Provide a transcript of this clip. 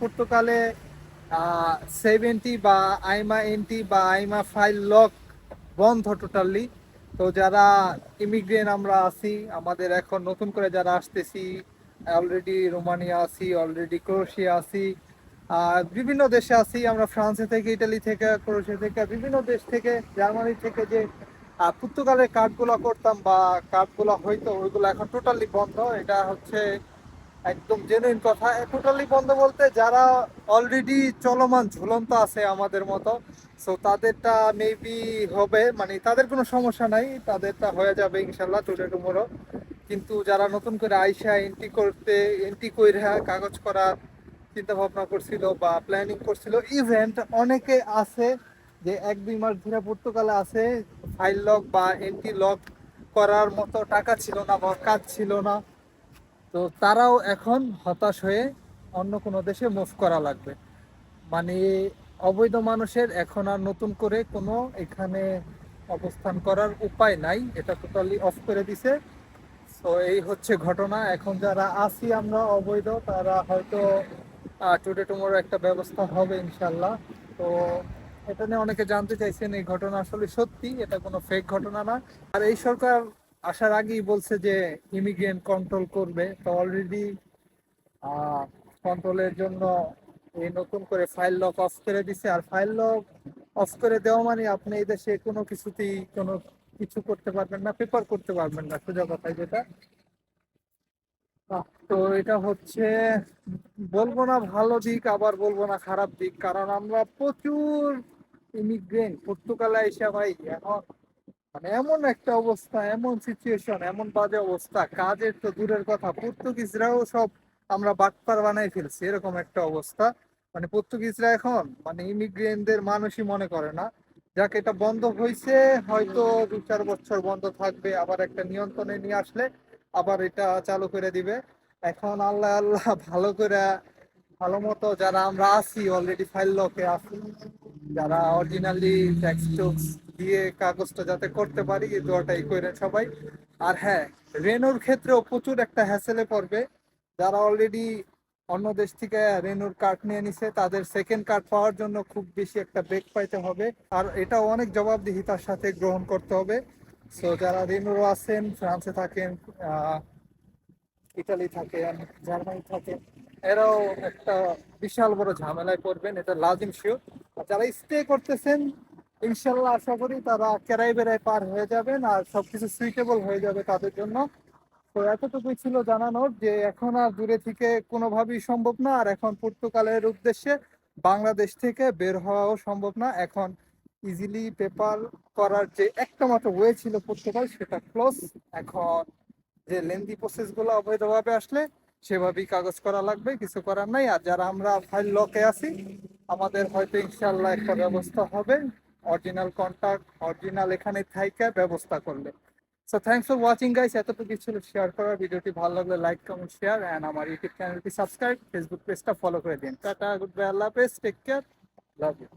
পর্তুগালে সেভেন্টি বা আইমা এনটি বা আইমা ফাইল লক বন্ধ টোটালি তো যারা ইমিগ্রেন্ট আমরা আছি, আমাদের এখন নতুন করে যারা আসতেছি অলরেডি রোমানিয়া আছি অলরেডি ক্রোশিয়া আছি বিভিন্ন দেশে আছি। আমরা ফ্রান্সে থেকে, ইটালি থেকে ক্রোশিয়া থেকে, বিভিন্ন দেশ থেকে, জার্মানি থেকে যে পর্তুগালের কার্ডগুলো করতাম বা কার্ডগুলো হয়তো ওইগুলো এখন টোটালি বন্ধ। এটা হচ্ছে একদম জেনুইন কথা। টোটালি বন্ধ বলতে যারা অলরেডি চলমান ঝুলন্ত আছে আমাদের মতো সো তাদেরটা মেবি হবে। মানে তাদের কোনো সমস্যা নাই, তাদেরটা হয়ে যাবে ইনশাল্লাহ টুডে টুমোরো কিন্তু যারা নতুন করে আইসা এন্ট্রি করতে এন্ট্রি কইরা কাগজ করার চিন্তা ভাবনা করছিল বা প্ল্যানিং করছিল ইভেন্ট অনেকে আছে যে এক দুই মাস ধরে পর্তুগালে আছে ফাইল লক বা এন্ট্রি লক করার মতো টাকা ছিল না বা কাজ ছিল না। তো তারাও এখন হতাশ হয়ে অন্য কোনো দেশে মুভ করা লাগবে। মানে অবৈধ মানুষের এখন আর নতুন করে কোনো এখানে অবস্থান করার উপায় নাই। এটা টোটালি অফ করে দিছে। তো এই হচ্ছে ঘটনা। এখন যারা আছি আমরা অবৈধ, তারা হয়তো টুডে টুমোরো একটা ব্যবস্থা হবে ইনশাল্লাহ তো এটা নিয়ে অনেকে জানতে চাইছেন এই ঘটনা আসলে সত্যি, এটা কোনো ফেক ঘটনা না। আর এই সরকার আসার আগেই বলছে যে ইমিগ্রেন্ট কন্ট্রোল করবে। তো অলরেডি কন্ট্রোলের জন্য এই নতুন করে ফাইল লক অফ করে দিছে। আর ফাইল লক অফ করে দেওয়া মানে আপনি এই দেশে কোনো কিছুতেই কোনো কিছু করতে পারবেন না পেপার করতে পারবেন না। সোজা কথায় যেটা। তো এটা হচ্ছে, বলব না ভালো দিক, আবার বলব না খারাপ দিক। কারণ আমরা প্রচুর ইমিগ্রেন্ট পর্তুগালে এসে ভাই, এখন মানে এমন একটা অবস্থা, এমন সিচুয়েশন এমন বাজে অবস্থা, কাজের তো দূরের কথা। পর্তুগিজরাও সব আমরা বাটপার বানাই ফেলছি, এরকম একটা অবস্থা। মানে পর্তুগিজরা এখন মানে ইমিগ্রেন্টদের মানুষই মনে করে না। যাক, এটা বন্ধ হয়েছে হয়তো দু চার বছর বন্ধ থাকবে, আবার একটা নিয়ন্ত্রণে নিয়ে আসলে আবার এটা চালু করে দিবে। এখন আল্লাহ আল্লাহ, ভালো করে, ভালো মতো যারা আমরা আছি অলরেডি ফাইল লকে আছি। যারা অরিজিনালি ট্যাক্স টুক্স দিয়ে কাগজটা যাতে করতে পারি, এই দোয়াটাই করেন সবাই। আর হ্যাঁ রেনোর ক্ষেত্রেও প্রচুর একটা হ্যাসেলে পড়বে। যারা অলরেডি অন্য দেশ থেকে রেনোর কার্ড নিয়ে নিছে, তাদের সেকেন্ড কার্ড পাওয়ার জন্য খুব বেশি একটা ব্রেক পাইতে হবে। আর এটা অনেক জবাবদিহিতার সাথে গ্রহণ করতে হবে। সো যারা রেনোর আছেন, ফ্রান্সে থাকেন ইটালি থাকেন, জার্মানি থাকেন, এরাও একটা বিশাল বড় ঝামেলায় পড়বেন, এটা লাজিম শিওর যারা স্টে করতেছেন, ইনশাল্লাহ আশা করি তারা কেরাই বেড়ায় পার হয়ে যাবেন আর সবকিছু সুইটেবল হয়ে যাবে তাদের জন্য। তো এতটুকুই ছিল জানানোর যে এখন আর দূরে থেকে কোনোভাবেই সম্ভব না, আর এখন পর্তুগালের উদ্দেশ্যে বাংলাদেশ থেকে বের হওয়াও সম্ভব না। এখন ইজিলি পেপার করার যে একটা মাত্র ওয়ে ছিল পর্তুগাল, সেটা ক্লোজ এখন যে লেন্দি প্রসেসগুলো অবৈধভাবে আসলে সেভাবেই কাগজ করা লাগবে, কিছু করার নাই। আর যারা আমরা ফাইল লকে আছি আমাদের হয়তো ইনশাল্লাহ একটা ব্যবস্থা হবে। অরিজিনাল কন্ট্যাক্ট অরিজিনাল এখানে থাইকে ব্যবস্থা করলে। So thanks for watching guys এতটুকু ছিল শেয়ার করার ভিডিওটি ভালো লাগলে লাইক কমেন্ট শেয়ার অ্যান্ড আমার ইউটিউব চ্যানেলটি সাবস্ক্রাইব ফেসবুক পেজটা ফলো করে দিন। টাটা গুড বাই আল্লাহ হাফেজ টেক কেয়ার লাভ ইউ